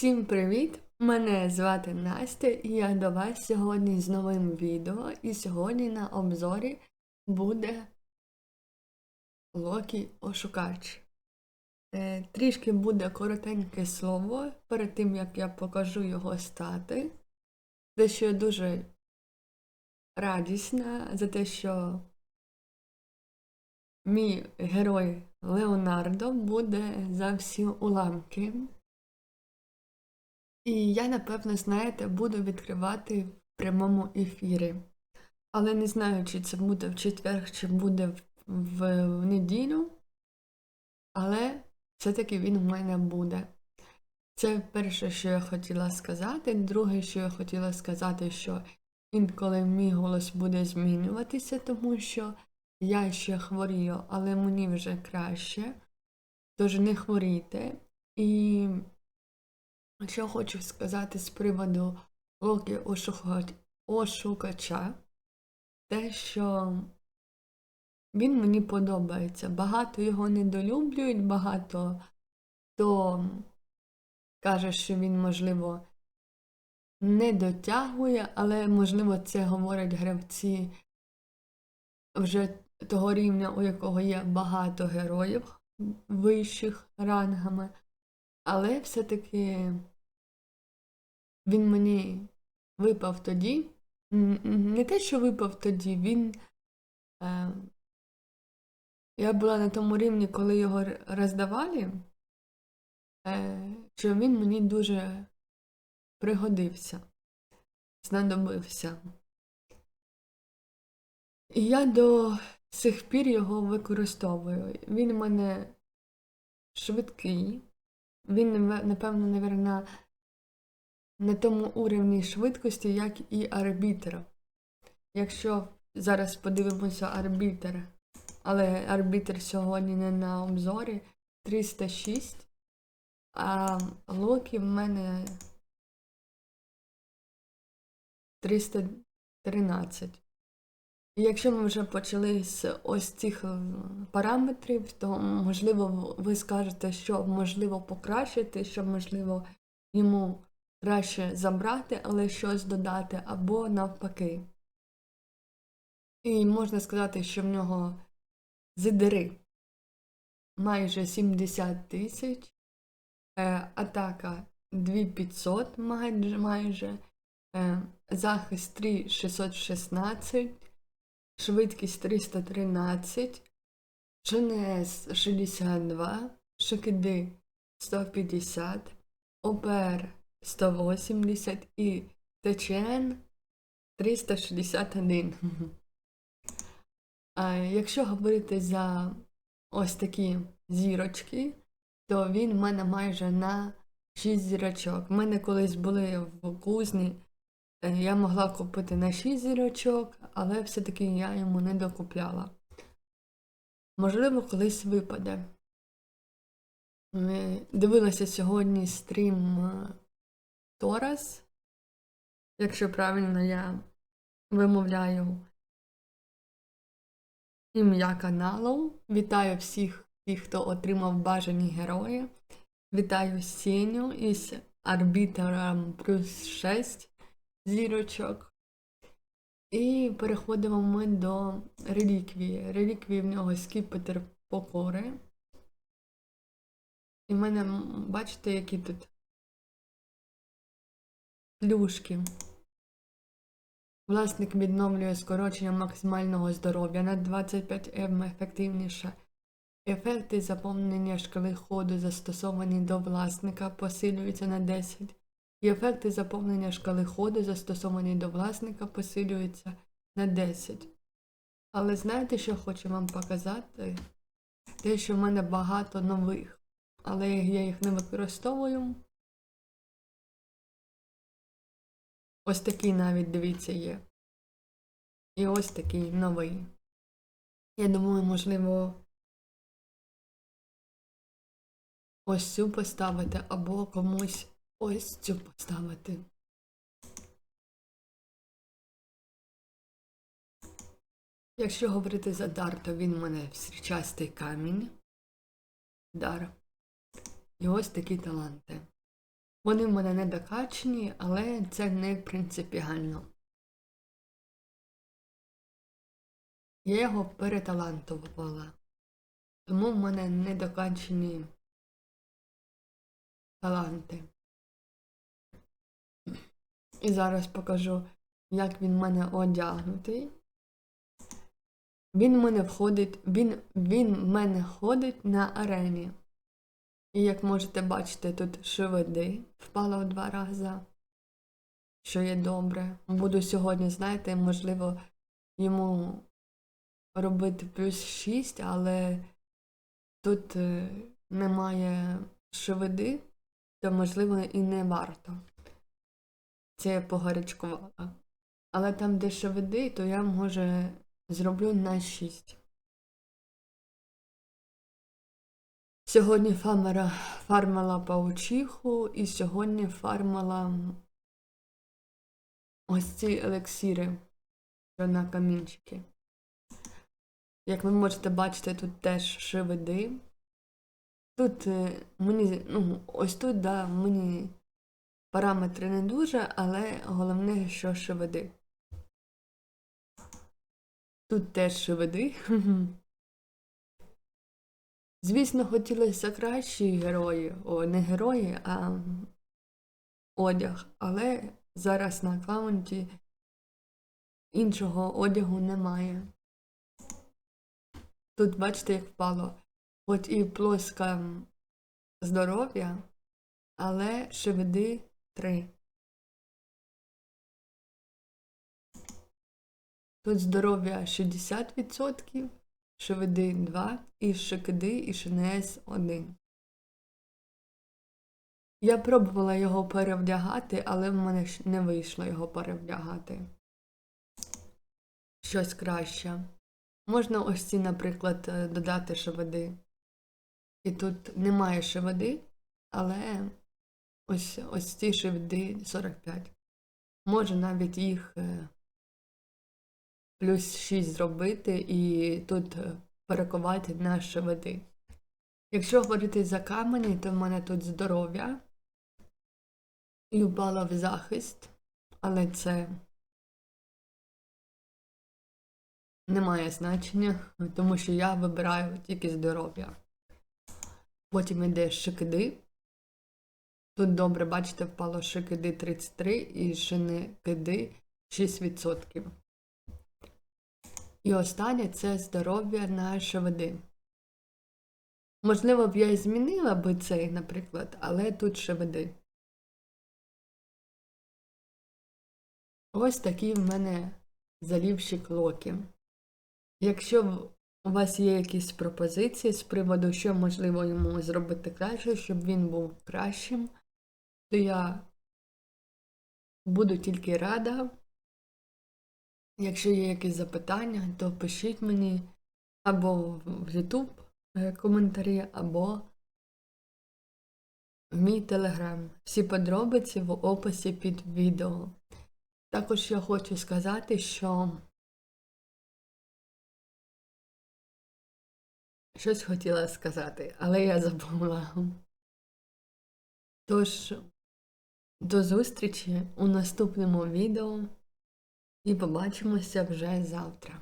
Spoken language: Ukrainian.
Всім привіт! Мене звати Настя і я до вас сьогодні з новим відео. І сьогодні на обзорі буде Локі Ошукач. Е, трішки буде коротеньке слово перед тим як я покажу його стати. За що я дуже радісна за те, що мій герой Леонардо буде за всі уламки. І я, напевно, знаєте, буду відкривати в прямому ефірі. Але не знаю, чи це буде в четвер, чи буде в, в, в неділю. Але все-таки він в мене буде. Це перше, що я хотіла сказати. Друге, що я хотіла сказати, що інколи мій голос буде змінюватися, тому що я ще хворію, але мені вже краще. Тож не хворійте. І що хочу сказати з приводу Локі Ошукача, те, що він мені подобається. Багато його недолюблюють, багато хто каже, що він, можливо, не дотягує, але, можливо, це говорять гравці вже того рівня, у якого є багато героїв вищих рангами. Але все-таки він мені випав тоді. Не те, що випав тоді, він. Е, я була на тому рівні, коли його роздавали, е, що він мені дуже пригодився, знадобився. І я до сих пір його використовую. Він у мене швидкий. Він, напевно, навірно, на тому уровні швидкості, як і арбітр. Якщо зараз подивимося арбітр, але арбітр сьогодні не на обзорі 306, а Локі в мене 313. І якщо ми вже почали з ось цих е, параметрів, то можливо ви скажете, що можливо покращити, що можливо йому краще забрати, але щось додати, або навпаки. І можна сказати, що в нього зидери майже 70 тисяч, е, атака 2500 майже, майже. Е, захист 3616 швидкість 313, ЖНС 62, ШКД 150, ОПР 180 і ТЧН 361. А Якщо говорити за ось такі зірочки, то він в мене майже на 6 зірочок. У мене колись були в кузні Е, я могла купити на 6 зірочок, але все-таки я йому не докупляла. Можливо, колись випаде. Дивилася сьогодні стрім е, Торас, якщо правильно я вимовляю ім'я каналу. Вітаю всіх тих, хто отримав бажані герої. Вітаю Сеню із арбітром плюс 6 зірочок. І переходимо ми до реліквії. Реліквії в нього скіпетр покори. І в мене, бачите, які тут плюшки. Власник відновлює скорочення максимального здоров'я на 25 М ефективніше. Ефекти заповнення шкали ходу, застосовані до власника, посилюються на 10 і ефекти заповнення шкали ходу, застосовані до власника, посилюються на 10. Але знаєте, що хочу вам показати? Те, що в мене багато нових, але я їх не використовую. Ось такий навіть, дивіться, є. І ось такий новий. Я думаю, можливо, ось цю поставити або комусь ось цю поставити. Якщо говорити за дар, то він у мене встрічастий камінь. Дар. І ось такі таланти. Вони в мене не докачені, але це не принципіально. Я його переталантувала. Тому в мене недокачені таланти. І зараз покажу, як він в мене одягнутий. Він в мене входить, він, він в мене ходить на арені. І як можете бачити, тут шеведи впала в два рази, що є добре. Буду сьогодні, знаєте, можливо, йому робити плюс 6, але тут е, немає шеведи, то можливо і не варто. Це я погарячкувала. Але там, де шеведи, то я може зроблю на 6. Сьогодні фармера фармила паучиху і сьогодні фармила ось ці елексіри, на камінчики. Як ви можете бачити, тут теж шеведи. Тут е, мені, ну, ось тут, да, мені параметри не дуже, але головне, що шеведи. Тут теж шеведи. Звісно, хотілося кращі герої, о, не герої, а одяг. Але зараз на аккаунті іншого одягу немає. Тут бачите, як впало. Хоч і плоска здоров'я, але шеведи 3. Тут здоров'я 60%, шеведи 2 і шикиди і шинес 1. Я пробувала його перевдягати, але в мене не вийшло його перевдягати. Щось краще. Можна ось ці, наприклад, е, додати шеведи. І тут немає шеведи, але ось ось ці шеведи 45. Можу навіть їх е, плюс 6 зробити і тут е, перекувати на шеведи. Якщо говорити за камені, то в мене тут здоров'я і впала в захист, але це не має значення, тому що я вибираю тільки здоров'я. Потім йде шикиди. Тут добре, бачите, впало шикиди 33 і шиникиди 6%. І останнє це здоров'я на шеведи. Можливо, б я і змінила би цей, наприклад, але тут шеведи. Ось такі в мене залівші клоки. Якщо у вас є якісь пропозиції з приводу, що можливо йому зробити краще, щоб він був кращим, то я буду тільки рада. Якщо є якісь запитання, то пишіть мені або в YouTube е, коментарі, або в мій телеграм. Всі подробиці в описі під відео. Також я хочу сказати, що щось хотіла сказати, але я забула. Тож, до зустрічі у наступному відео і побачимося вже завтра.